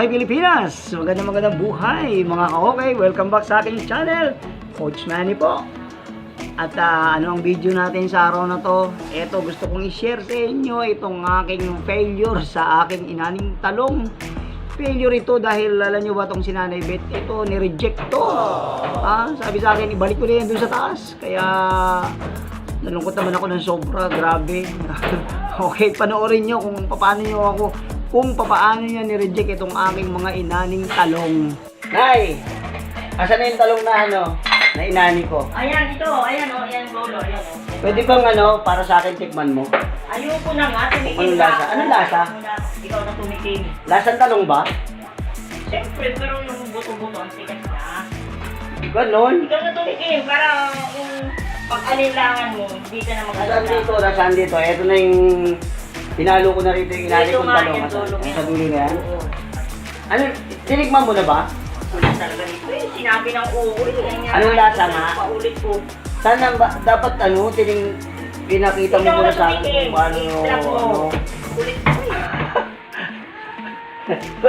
Buhay Pilipinas! Magandang magandang buhay mga ka-okay! Welcome back sa aking channel, Coach Manny po. At uh, ano ang video natin sa araw na to? Ito gusto kong i-share sa inyo itong aking failure sa aking inaning talong. Failure ito dahil alam nyo ba itong sinanay bet? Ito nireject to. Ah, sabi sa akin, ibalik ko na yan dun sa taas. Kaya nalungkot naman ako ng sobra. Grabe. okay, panoorin nyo kung paano nyo ako kung papaano niya nireject itong aking mga inaning talong. Nay! Asan na yung talong na ano? Na inani ko? Ayan, ito. Ayan, oh. Ayan, lolo. Ayan. Pwede bang ano, para sa akin tikman mo? Ayoko na nga, tumikim Anong na lasa? ako. Anong lasa? Anong lasa? Ikaw na tumikim. Lasang talong ba? Siyempre, pero yung buto-buto, ang tigas na. Ganon. Ikaw na tumikim para yung pag-alinlangan mo, hindi ka na Nasaan mag-alala. dito? Nasaan dito? Ito na yung Pinalo ko na rito yung inari kong talong. Ang sa dulo na yan? Ano, tinigman mo na ba? Ulit talaga nito eh. Sinabi ng uwi. Anong lasa nga? Paulit po. Sana ba, dapat ano, tining, pinakita mo muna sa akin kung paano, ano. ano. Ulit po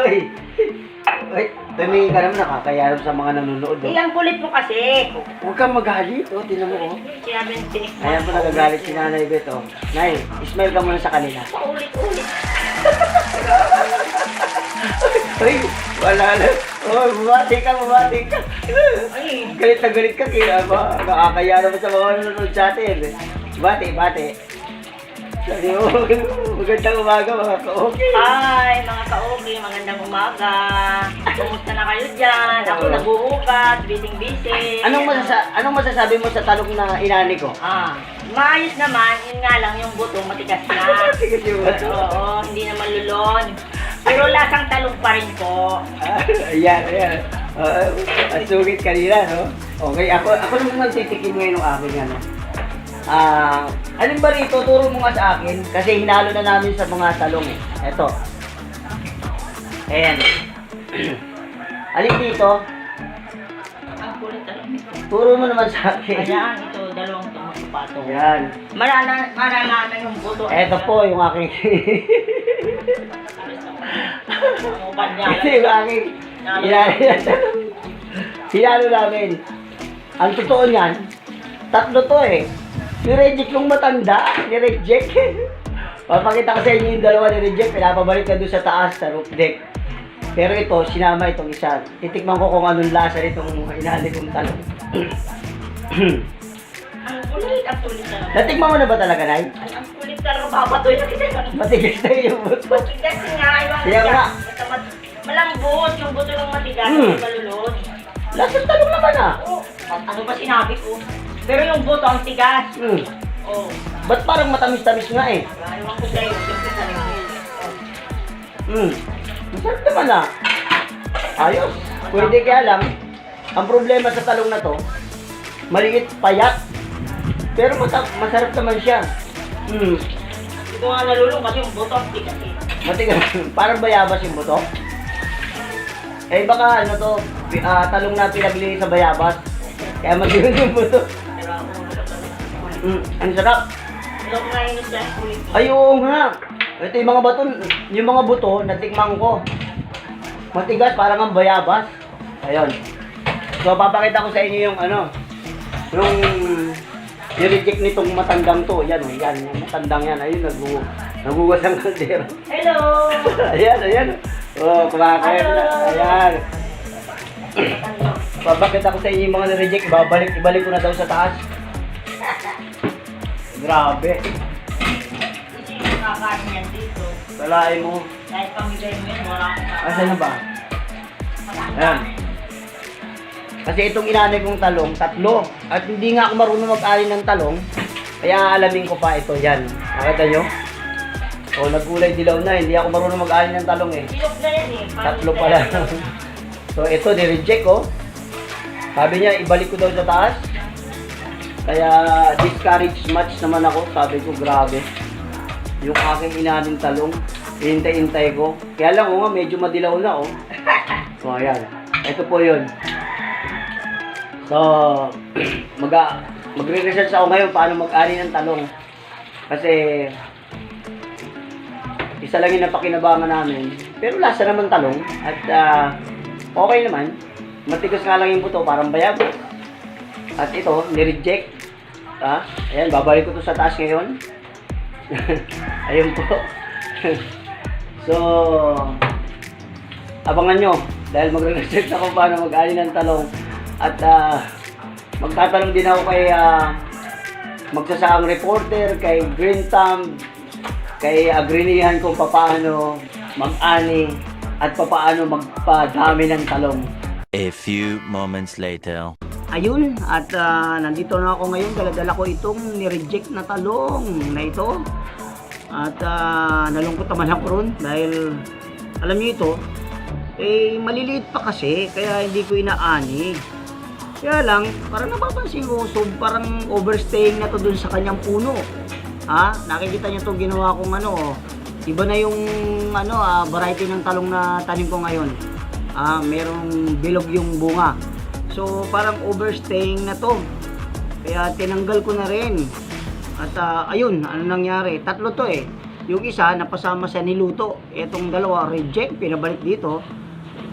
eh. Ay, dami ka naman nakakayarap sa mga nanonood. Eh, oh. ang kulit mo kasi. Huwag kang magalit. O, oh, tinan mo. Oh. Mo. Ayan po nagagalit si Nanay Beto. Oh. Nay, smile ka muna sa kanila. Paulit-ulit. Ay, wala na. Oh, bumati ka, bumati ka. Ay, galit na galit ka. Kaya ba? Nakakayarap sa mga nanonood sa atin. Bate, bate. Sabi mo, magandang umaga mga ka-okay. Ah, mga kaogi, magandang umaga. Kumusta na kayo dyan? Ako Oo. naguukat, bising-bising. Anong, masasa- anong masasabi mo sa talong na inani ko? Ah, maayos naman, yun nga lang yung buto matigas na. Sige, sige. Oo, hindi naman lulon. Pero lasang talong pa rin po. Ah, ayan, ayan. Uh, ang sugit kanina, no? Okay, ako, ako naman titikim ngayon ng akin, ano? Ah, alin ba rito, turo mo nga sa akin, kasi hinalo na namin sa mga talong eh. Eto, Ayan. Alin dito? Ang. Turo mo naman sa akin. Ayan, ito, dalawang itong sapato. Ayan. Marala, maralaman yung buto. Eto po yung aking... Ito yung aking... Hinalo namin. Ang totoo niyan, tatlo to eh. Nireject yung matanda, nireject. Papakita ko sa inyo yung dalawa ni Reject, pinapabalik na doon sa taas, sa roof deck. Pero ito, sinama itong isa. Titikman ko kung anong lasa nitong hinali kong talong. Ang kulit, ang kulit talaga. Natikman mo na ba talaga, Nay? Ang kulit talaga, babatoy na. Matigas na yung buto. Matigas nga, yung Kaya nga. Malambot, yung buto ng matigas, mm. malulot. Lasang talong naman ah. Oh, ano ba sinabi ko? Pero yung buto, ang tigas. Mm. Oh. Ba't parang matamis-tamis nga eh? Ayaw ko sa'yo, yung Mm. Masarap naman ah. Ayos. Pwede kaya lang, ang problema sa talong na to, maliit, payat. Pero masarap, masarap naman siya. Hmm. Hindi ko nga nalulong kasi yung buto, tigas eh. Matigas. Parang bayabas yung buto. Eh baka ano to, uh, talong na pinabili sa bayabas. Kaya matigas yung buto. Pero mm, ang sarap. Hindi ko nga yun sa nga. Ito yung mga bato, yung mga buto, natikman ko. Matigas, parang ang bayabas. Ayun. So, papakita ko sa inyo yung ano, yung nireject nitong matandang to. Yan, yan, yung matandang yan. Ayun, nagu, nagugas ang kaldero. Hello! ayan, ayan. Oh, kumakain. Ayan. Papakita ko sa inyo yung mga nireject. Babalik, ibalik ko na daw sa taas. Grabe. Lalain mo. Kahit pamigay mo yan, wala akong ah, papa. Asan na ba? Ayan. Kasi itong inanay kong talong, tatlo. At hindi nga ako marunong mag-alin ng talong. Kaya alamin ko pa ito. Yan. Nakita nyo? O, nagkulay dilaw na. Hindi ako marunong mag-alin ng talong eh. Silog na yan eh. Tatlo pala. so, ito, nireject ko. Oh. Sabi niya, ibalik ko daw sa taas. Kaya, discourage match naman ako. Sabi ko, grabe yung aking inanin talong. Hintay-hintay ko. Kaya lang, oh, medyo madilaw na, oh. So, ayan. Ito po yun. So, mag magre-research ako ngayon paano mag-ani ng talong. Kasi, isa lang yung napakinabangan namin. Pero lasa naman talong. At, uh, okay naman. Matigas nga lang yung buto, parang bayabo. At ito, nireject. Ah, ayan, babalik ko to sa taas ngayon. Ayun po. so, abangan nyo. Dahil magre-research ako paano mag-ani ng talong. At ah, magtatanong din ako kay ah, magsasaang reporter, kay Green Thumb, kay agrinihan kung papaano mag-ani at papaano magpadami ng talong. A few moments later. Ayun, at ah, nandito na ako ngayon, daladala ko itong ni-reject na talong na ito. At ah, nalungkot naman ako ron dahil alam niyo ito, eh maliliit pa kasi kaya hindi ko inaani. Kaya lang, parang napapansin ko, so parang overstaying na to dun sa kanyang puno. Ha? Nakikita niyo to ginawa kong ano, iba na yung ano, ah, variety ng talong na tanim ko ngayon. Ah, merong bilog yung bunga. So, parang overstaying na to. Kaya tinanggal ko na rin. At ah, ayun, ano nangyari? Tatlo to eh. Yung isa, napasama sa niluto. Etong dalawa, reject, pinabalik dito.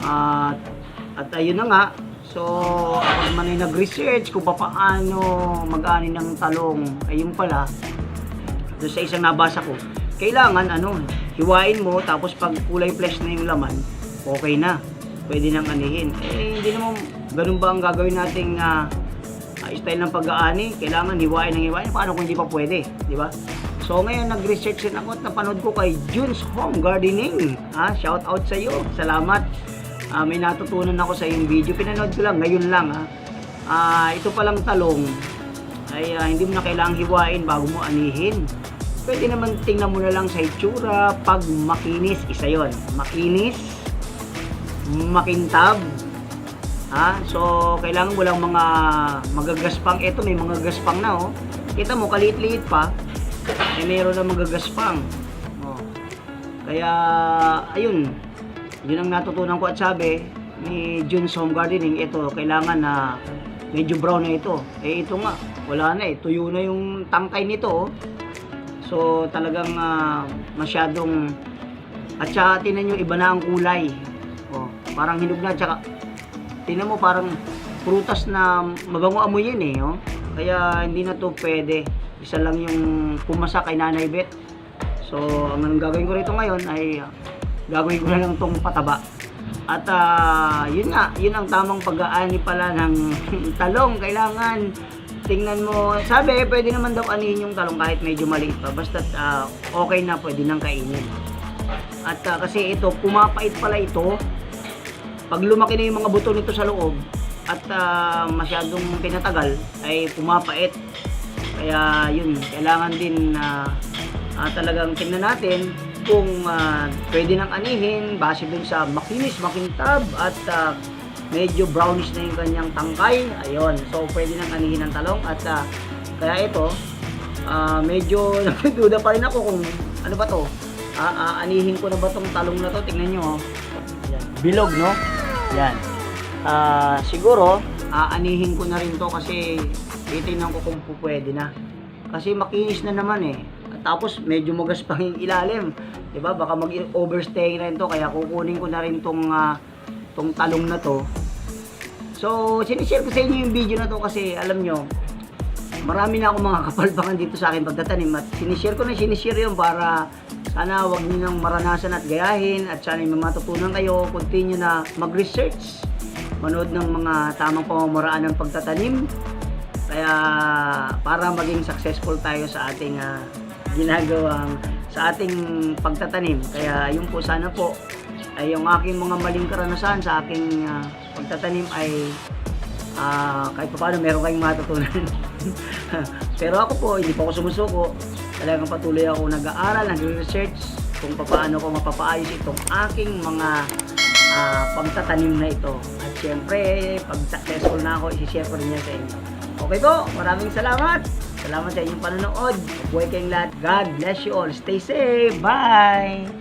At, at ayun na nga. So, ako naman ay nag-research kung paano mag-ani ng talong. Ayun pala, doon sa isang nabasa ko, kailangan ano, hiwain mo tapos pag kulay flesh na yung laman, okay na. Pwede nang anihin. Eh, hindi naman ganun ba ang gagawin nating ah, style ng pag-aani? Kailangan hiwain ng hiwain. Paano kung hindi pa pwede? Di ba? So ngayon nag-research din ako at napanood ko kay June's Home Gardening. Ah, shout out sa iyo. Salamat. Ah, may natutunan ako sa iyong video. Pinanood ko lang ngayon lang ha. Ah, ito palang talong ay ah, hindi mo na kailangang hiwain bago mo anihin. Pwede naman tingnan mo na lang sa itsura pag makinis, isa yon Makinis, makintab, ha? So, kailangan mo lang mga magagaspang. Ito, may mga gaspang na, oh. Kita mo, kaliit-liit pa. Eh, meron na magagaspang. Oh. Kaya, ayun. Yun ang natutunan ko at sabi ni June's Home Gardening. Ito, kailangan na medyo brown na ito. Eh, ito nga, wala na eh. Tuyo na yung tangkay nito, oh. So, talagang ah, masyadong at saka tinan nyo, iba na ang kulay. Oh, parang hinog na. Tsaka, tinan mo parang prutas na mabango amoy yun eh. Oh. Kaya hindi na to pwede. Isa lang yung pumasa kay Nanay Bet. So, ang gagawin ko rito ngayon ay ah, gagawin ko na lang tong pataba. At ah, yun nga, yun ang tamang pag-aani pala ng talong. Kailangan tingnan mo, sabi, pwede naman daw anihin yung talong kahit medyo maliit pa. Basta okay na, pwede nang kainin. At ah, kasi ito, pumapait pala ito. Pag lumaki na yung mga buto nito sa loob at ah, masyadong pinatagal, ay pumapait. Kaya yun, kailangan din na ah, talagang tingnan natin kung ah, pwede nang anihin base dun sa makinis, makintab at ah, medyo brownish na yung kanyang tangkay. Ayun, so pwede nang anihin ng talong at ah, kaya ito, ah, medyo nagduda pa rin ako kung ano ba to. Ah, ah, anihin ko na ba tong talong na to? Tingnan nyo. Oh. Bilog, no? Yan. Ah, siguro, aanihin ko na rin to kasi titingnan ko kung pwede na. Kasi makinis na naman eh. Tapos medyo magas pang yung ilalim. 'Di ba? Baka mag-overstay na rin to kaya kukunin ko na rin tong ah, tong talong na to. So, sinishare ko sa inyo yung video na to kasi alam nyo, marami na akong mga kapalpakan dito sa akin pagtatanim at sinishare ko na sinishare yun para sana wag niyo nang maranasan at gayahin at sana may matutunan kayo, continue na mag-research, manood ng mga tamang pamamaraan ng pagtatanim kaya para maging successful tayo sa ating ah, ginagawang sa ating pagtatanim. Kaya yun po sana po ay yung aking mga maling karanasan sa aking ah, pagtatanim ay ah, kahit pa paano meron kayong matutunan. Pero ako po, hindi pa ako sumusuko. Talagang patuloy ako nag-aaral, nag-research kung paano ko mapapaayos itong aking mga ah, pagtatanim na ito. At syempre, pag successful na ako, isi-share ko rin yan sa inyo. Okay po, maraming salamat. Salamat sa inyong panonood. Buhay kayong lahat. God bless you all. Stay safe. Bye!